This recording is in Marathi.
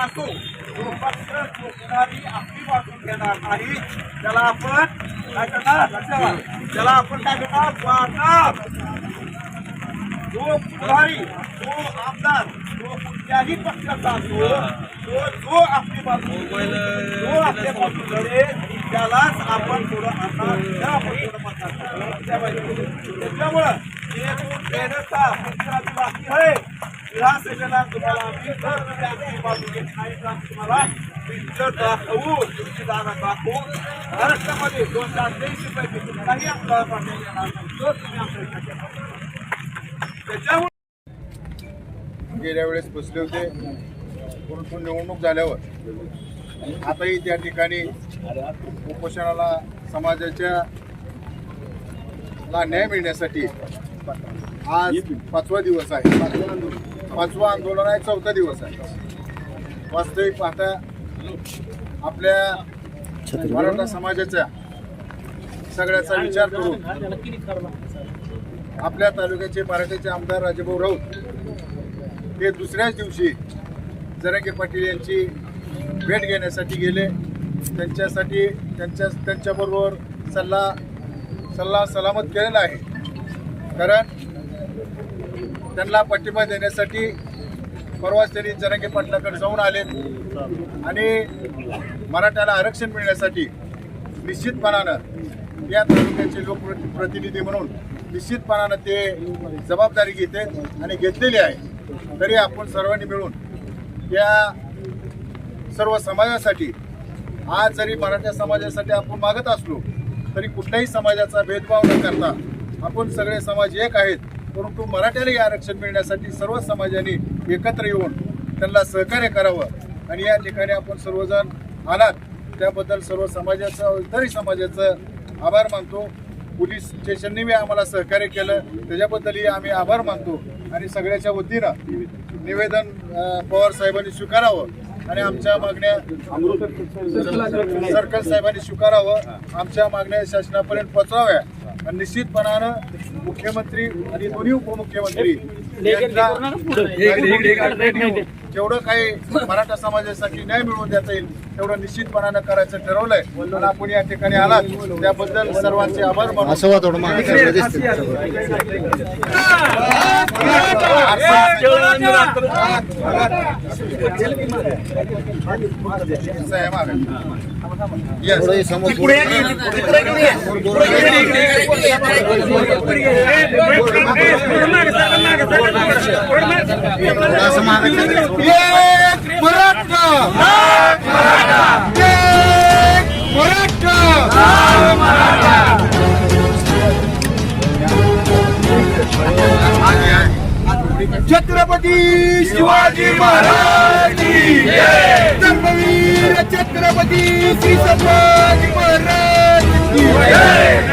असो पक्ष जो पुढारी आपली वाटून घेणार नाही त्याला आपण काय करणार लक्षात. त्याला आपण काय करणार वाटणार जो पुढारी जो आमदार जो कुठल्याही पक्षाचा असो तो जो आपली बाजू जो आपल्या बाजू लढेल त्यालाच आपण थोडं आणणार त्या आपण थोडं मतदान करणार. त्या बाजूने. त्याच्यामुळं एक मेहनतचा पक्षाची बाकी आहे विधानसभेला तुम्हाला तुम्हाला पिक्चर दाखवू तुमची जागा महाराष्ट्रामध्ये दोन चार तेवीस आमदार पाठवून तुम्ही आमच्या त्याच्यामुळे गेल्या वेळेस बसले होते. परंतु निवडणूक झाल्यावर. आताही त्या ठिकाणी उपोषणाला समाजाच्या ला न्याय मिळण्यासाठी आज पाचवा दिवस आहे. पाचवा आंदोलन आहे चौथा दिवस आहे. वास्तविक पाहता आपल्या मराठा समाजाच्या सगळ्याचा विचार करून आपल्या तालुक्याचे मराठ्याचे आमदार राजेभाऊ राऊत हे दुसऱ्याच दिवशी जरांगे पाटील यांची भेट घेण्यासाठी गेले. त्यांच्यासाठी त्यांच्या त्यांच्याबरोबर सल्ला सल्ला सलामत केलेला आहे. कारण त्यांना पाठिंबा देण्यासाठी परवाच त्यांनी जरांगे पाटलाकडे जाऊन आले. आणि मराठ्याला आरक्षण मिळण्यासाठी निश्चितपणानं या तालुक्याचे लोकप्रतिनिधी म्हणून निश्चितपणानं ते जबाबदारी घेते आणि घेतलेली आहे. तरी आपण सर्वांनी मिळून या सर्व समाजासाठी आज जरी मराठा समाजासाठी आपण मागत असलो तरी कुठल्याही समाजाचा भेदभाव न करता आपण सगळे समाज एक आहेत. परंतु मराठ्यालाही आरक्षण मिळण्यासाठी सर्व समाजाने एकत्र येऊन त्यांना सहकार्य करावं. आणि या ठिकाणी आपण सर्वजण आलात त्याबद्दल सर्व समाजाचं इतरही समाजाचं आभार मानतो. पोलीस स्टेशनने बी आम्हाला सहकार्य केलं. त्याच्याबद्दलही आम्ही आभार मानतो. आणि सगळ्याच्या वतीनं निवेदन पवार साहेबांनी स्वीकारावं. आणि आमच्या मागण्या सर्कल साहेबांनी स्वीकारावं. आमच्या मागण्या शासनापर्यंत पोहोचवाव्या आणि निश्चितपणानं मुख्यमंत्री आणि दोन्ही उपमुख्यमंत्री यांना जेवढं काही मराठा समाजासाठी न्याय मिळवून देता येईल तेवढं निश्चितपणानं करायचं ठरवलंय. आपण या ठिकाणी आलात त्याबद्दल सर्वांचे आभार मानतो. असं छत्रपती शिवाजी महाराज धर्मवीर छत्रपती श्री संभाजी महाराज